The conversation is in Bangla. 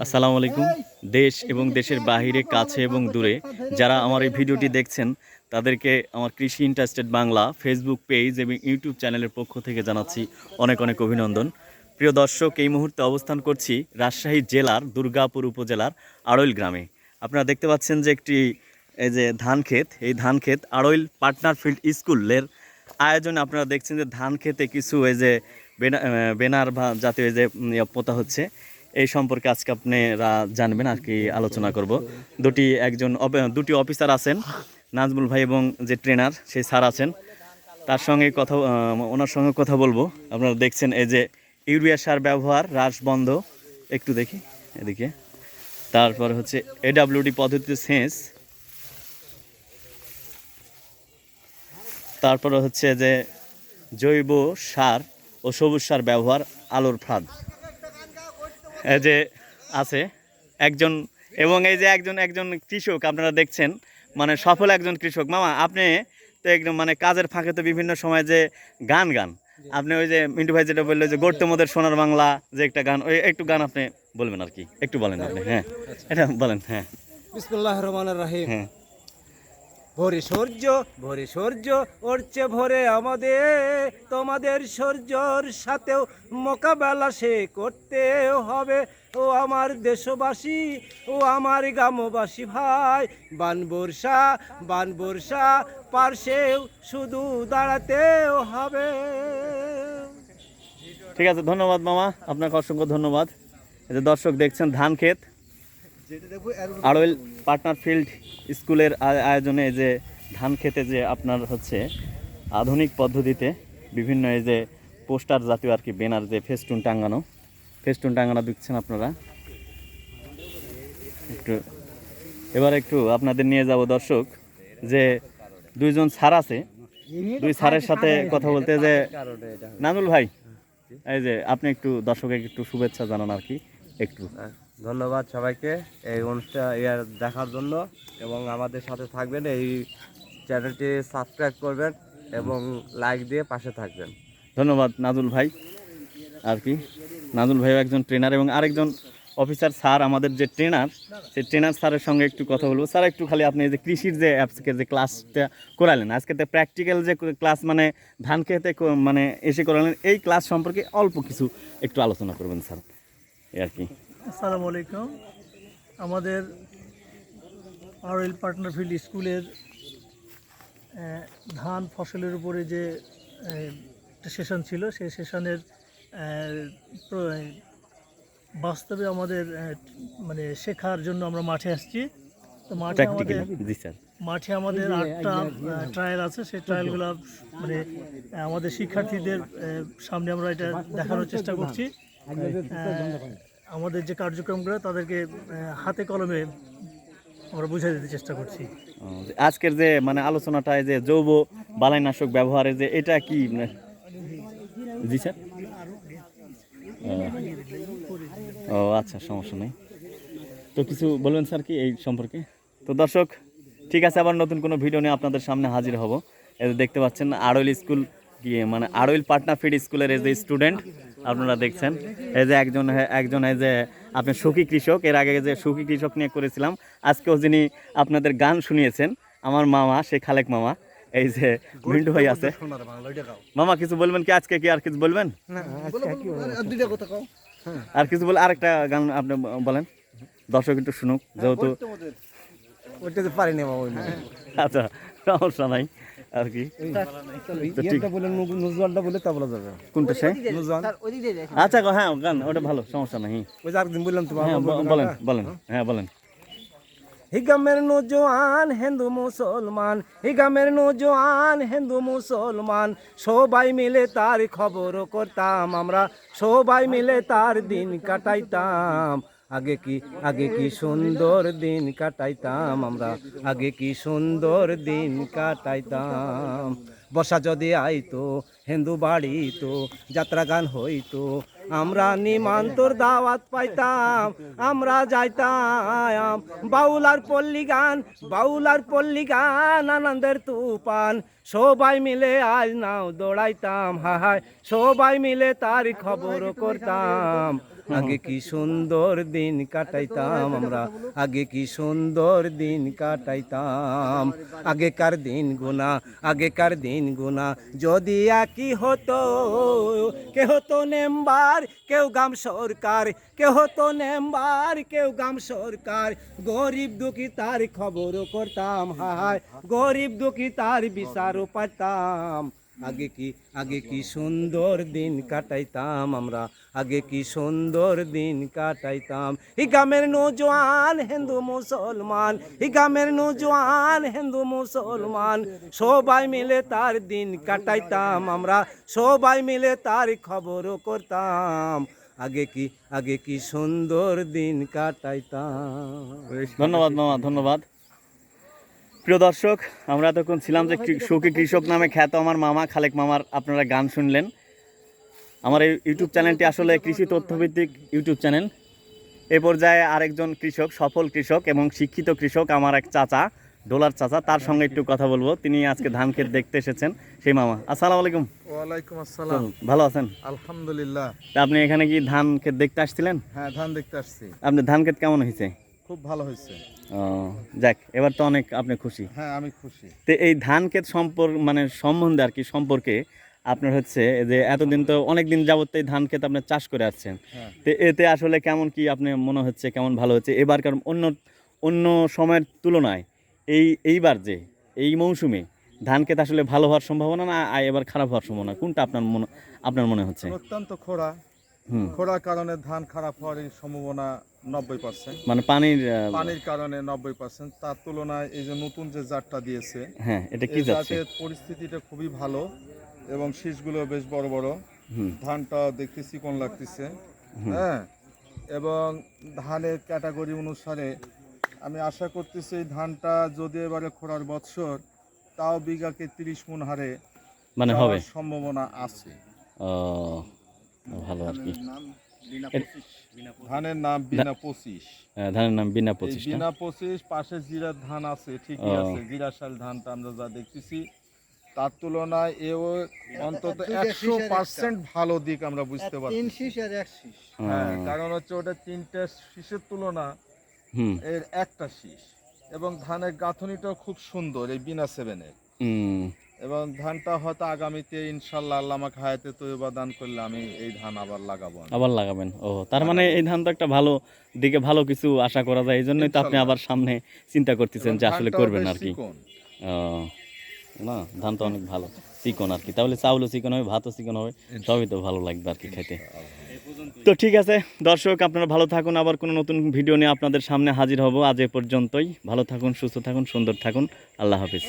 আসসালামু আলাইকুম। দেশ এবং দেশের বাহিরে, কাছে এবং দূরে যারা আমার এই ভিডিওটি দেখছেন, তাদেরকে আমার কৃষি ইন্টারেস্টেড বাংলা ফেসবুক পেজ এবং ইউটিউব চ্যানেলের পক্ষ থেকে জানাচ্ছি অনেক অনেক অভিনন্দন। প্রিয় দর্শক, এই মুহূর্তে অবস্থান করছি রাজশাহী জেলার দুর্গাপুর উপজেলার আড়ইল গ্রামে। আপনারা দেখতে পাচ্ছেন যে একটি, এই যে ধান ক্ষেত, এই ধান ক্ষেত আড়ইল পার্টনার ফিল্ড স্কুলের আয়োজনে আপনারা দেখছেন যে ধান খেতে কিছু এই যে বেনা- বেনার বা জাতীয় যে পোতা হচ্ছে। এই সম্পর্কে আজকে আপনারা জানবেন আর কি আলোচনা করব। দুটি একজন দুটি অফিসার আছেন, নাজমুল ভাই এবং যে ট্রেনার সেই স্যার আছেন। তার সঙ্গে কথা ওনার সঙ্গে কথা বলব। আপনারা দেখছেন এই যে ইউরিয়া সার ব্যবহার হ্রাস বন্ধ। একটু দেখি, এদিকে। তারপর হচ্ছে এডাব্লিউডি পদ্ধতিতে সেচ। তারপর হচ্ছে যে জৈব সার ও সবুজ সার ব্যবহার, আলোর ফাঁদ। যে আছে একজন এবং এই যে একজন একজন কৃষক আপনারা দেখছেন মানে সফল একজন কৃষক। মামা আপনি তো একদম মানে কাজের ফাঁকে তো বিভিন্ন সময় যে গান গান। আপনি ওই যে মিন্টু ভাই যেটা বলল যে গড়তে মোদের সোনার বাংলা যে একটা গান ওই একটু গান আপনি বলবেন আর কি। একটু বলেন আপনি হ্যাঁ। এটা বলেন হ্যাঁ। বিসমুল্লাহ রহমান রাহিম। হ্যাঁ। ভোরে সূর্য ভোরে সূর্য উঠছে ভোরে আমাদের তোমাদের সূর্যর সাথেও মোকাবেলা সে করতে হবে। ও আমার দেশবাসী, ও আমার গ্রামবাসী ভাই, বান বর্ষা বান বর্ষা পার্শ্বেও শুধু দাঁড়াতেও হবে। ঠিক আছে, ধন্যবাদ মামা, আপনাকে অসংখ্য ধন্যবাদ। এই যে দর্শক দেখছেন ধান ক্ষেত আড়ইল পার্টনার ফিল্ড স্কুলের আয়োজনে যে ধান খেতে যে আপনার হচ্ছে আধুনিক পদ্ধতিতে বিভিন্ন এই যে পোস্টার জাতীয় আর কি ব্যানার যে ফেস্টুন টাঙ্গানো ফেস্টুন টাঙ্গানো দেখছেন আপনারা? একটু, এবার একটু আপনাদের নিয়ে যাব দর্শক, যে দুইজন স্যার আছে, দুই স্যারের সাথে কথা বলতে যে নানুল ভাই, এই যে আপনি একটু দর্শকে একটু শুভেচ্ছা জানান আর কি, একটু। ধন্যবাদ সবাইকে এই অনুষ্ঠান ইয়ার দেখার জন্য। এবং আমাদের সাথে থাকবেন, এই চ্যানেলটি সাবস্ক্রাইব করবেন এবং লাইক দিয়ে পাশে থাকবেন। ধন্যবাদ নাজুল ভাই। আর কি? নাজুল ভাই একজন ট্রেনার এবং আরেকজন অফিসার স্যার আমাদের যে ট্রেনার সেই ট্রেনার স্যারের সঙ্গে একটু কথা বলব। স্যার একটু খালি আপনি যে কৃষির যে অ্যাপসকে যে ক্লাসটা করালেন, আজকে তো প্র্যাকটিক্যাল যে ক্লাস মানে ধান খেতে মানে এসে করালেন, এই ক্লাস সম্পর্কে অল্প কিছু একটু আলোচনা করবেন স্যার এই আর কি। আসসালামু আলাইকুম। আমাদের আরএল পার্টনার ফিল্ড স্কুলের আহ, ধান ফসলের উপরে যে সেশন ছিল সেই সেশনের বাস্তবে আমাদের মানে শেখার জন্য আমরা মাঠে আসছি। তো মাঠে আমাদের মাঠে আমাদের আটটা ট্রায়াল আছে সেই ট্রায়ালগুলো মানে আমাদের শিক্ষার্থীদের সামনে আমরা এটা দেখানোর চেষ্টা করছি। আহ, আমাদের যে কার্যক্রমগুলো, তাদেরকে হাতে কলমে আমরা বুঝিয়ে দিতে চেষ্টা করছি। আজকের যে মানে আলোচনাটায় যে জৈব বালাইনাশক ব্যবহারে যে, এটা কি মানে জি স্যার? ও আচ্ছা সমস্যা নেই। তো কিছু বলবেন স্যার কি এই সম্পর্কে? তো দর্শক, ঠিক আছে, আবার নতুন কোনো ভিডিও নিয়ে আপনাদের সামনে হাজির হব। যে দেখতে পাচ্ছেন, আড়ইল স্কুল কি মানে আড়ইল পাটনা ফিড স্কুলের যে স্টুডেন্ট আপনারা দেখছেন এই যে একজন একজন এই যে আপনি সুখী কৃষক এর আগে যে সুখী কৃষক নিয়ে করেছিলাম আজকেও যিনি আপনাদের গান শুনিয়েছেন আমার মামা সে খালেক মামা এই যে মিন্টু ভাই আছে। মামা কিছু বলবেন কি? আজকে কি আর কিছু বলবেন? আর কিছু বলে আরেকটা গান আপনি বলেন। দর্শক একটু শুনুক যেহেতু আচ্ছা সমস্যা নাই। আর কি? তো বলে নুজওয়ালটা বলে তা বলা যাবে। কোনটা সে? আচ্ছা গো, হ্যাঁ গান ওটা ভালো সমস্যা নাই ওই যে একদিন বললাম তো হ্যাঁ বলেন বলেন হ্যাঁ বলেন। হিগামের নজওয়ান হিন্দু মুসলমান হিগামের নজওয়ান হিন্দু মুসলমান সবাই মিলে তার খবর করতাম আমরা সবাই মিলে তার দিন কাটাইতাম। আগে কি আগে কি সুন্দর দিন কাটাইতাম আমরা? আগে কি সুন্দর দিন কাটাইতাম? বর্ষা যদি আইতো, হিন্দু বাড়ি তো যাত্রা গান হইতো, আমরা নিমান্তর দাওয়াত পাইতাম, আমরা যাইতাম। বাউলার পল্লী গান, বাউলার পল্লী গান, আনন্দের তুফান, সবাই মিলে আজ নাও দৌড়াইতাম, হায় হায়। সবাই মিলে তার খবর করতাম। আগে কি সুন্দর দিন কাটাইতাম আমরা, আগে কি সুন্দর দিন কাটাইতাম। আগেকার দিন গুনা আগেকার দিন গুনা যদি একই হতো কে হতো নেম্বার, কেউ গাম সরকার কে হতো নেম্বার, কেউ গাম সরকার। গরিব দুঃখী তার খবরও করতাম, হায় গরিব দুঃখী তার বিচারও পাইতাম আগে কি আগে কি সুন্দর দিন কাটাইতাম আমরা, আগে কি সুন্দর দিন কাটাইতাম। ই গ্রামের নৌজওয়ান হিন্দু মুসলমান ই গ্রামের নৌজওয়ান হিন্দু মুসলমান, সবাই মিলে তার দিন কাটাইতাম আমরা, সবাই মিলে তার খবরও করতাম। আগে কি আগে কি সুন্দর দিন কাটাইতাম। ধন্যবাদ মামা, ধন্যবাদ। প্রিয় দর্শক আমরা এতক্ষণ ছিলাম যে কৃ- সুখী কৃষক নামে খ্যাত আমার মামা খালেক মামার আপনারা গান শুনলেন। আমার এই ইউটিউব চ্যানেলটি আসলে কৃষি তথ্যভিত্তিক ইউটিউব চ্যানেল। এ পর্যায়ে আরেকজন কৃষক সফল কৃষক এবং শিক্ষিত কৃষক আমার এক চাচা ডোলার চাচা তার সঙ্গে একটু কথা বলব। তিনি আজকে ধান ক্ষেত দেখতে এসেছেন সেই মামা। আসসালামু আলাইকুম। ওয়ালাইকুম আসসালাম। ভালো আছেন? আলহামদুলিল্লাহ। তা আপনি এখানে কি ধান ক্ষেত দেখতে আসছিলেন? হ্যাঁ ধান দেখতে আসছি। আপনি ধান ক্ষেত কেমন হয়েছে? খুব ভালো হয়েছে। ও যাক এবার তো অনেক আপনি খুশি। হ্যাঁ আমি খুশি। তো এই ধান ক্ষেত সম্পর্ক মানে সম্বন্ধে আর কি সম্পর্কে আপনার হচ্ছে যে এতদিন তো অনেক দিন যাবত এই ধান ক্ষেত আপনি চাষ করে আসছেন। হ্যাঁ। তো এতে আসলে কেমন কি আপনি মনে হচ্ছে কেমন ভালো হচ্ছে? এবার কারণ অন্য অন্য সময়ের তুলনায় এই এইবার যে এই মৌসুমে ধান ক্ষেত আসলে ভালো হওয়ার সম্ভাবনা না এবার খারাপ হওয়ার সম্ভাবনা? কোনটা আপনার মনে আপনার মনে হচ্ছে? অত্যন্ত খরা হুম খরার কারণে ধান খারাপ হওয়ার এই সম্ভাবনা নব্বই পার্সেন্ট মানে পানির পানির কারণে নব্বই পার্সেন্ট তার তুলনায় এই যে নতুন যে জাতটা দিয়েছে হ্যাঁ এটা কি জাতের পরিস্থিতিটা খুবই ভালো এবং শীষগুলো বেশ বড় বড়। ধানটা দেখতে চিকন লাগতেছে। হ্যাঁ এবং ধানের ক্যাটাগরি অনুসারে আমি আশা করতেছি এই ধানটা যদি এবারে খরার বৎসর তাও বিঘাকে তিরিশ মন হারে মানে হবে? সম্ভাবনা আছে। ভালো আর কি। ধানের নাম বিনা পঁচিশ। ধানের নাম বিনা এই পঁচিশটা বিনা পঁচিশ পাশে জিরার ধান আছে ঠিকই। আছে জিরাশাল ধানটা আমরা যা দেখতেছি। তার তুলনায় এও অন্তত একশো পার্সেন্ট ভালো দিক আমরা বুঝতে পারছি হ্যাঁ কারণ হচ্ছে ওটা তিনটে শীষের তুলনা হুম। এর একটা শীষ। এবং ধানের গাঁথনিটাও খুব সুন্দর এই বিনা সেভেনের। হুম। এবং ধানটা হয়তো আগামীতে ইনশাল্লাহ আল্লাহ আমাকে হায়াতে তৈবা দান করলে আমি এই ধান আবার লাগাবো। আবার লাগাবেন। ও তার মানে এই ধান তো একটা ভালো দিকে ভালো কিছু আশা করা যায় এই জন্যই তো আপনি আবার সামনে চিন্তা করতেছেন যে আসলে করবেন আর কি। না ধান তো অনেক ভালো চিকন আর কি। তাহলে চাউলও চিকন হবে ভাতও চিকন হবে সবই তো ভালো লাগবে আর কি খাইতে তো ঠিক আছে দর্শক আপনারা ভালো থাকুন আবার কোনো নতুন ভিডিও নিয়ে আপনাদের সামনে হাজির হব। আজ এ পর্যন্তই। ভালো থাকুন সুস্থ থাকুন সুন্দর থাকুন। আল্লাহ হাফিজ।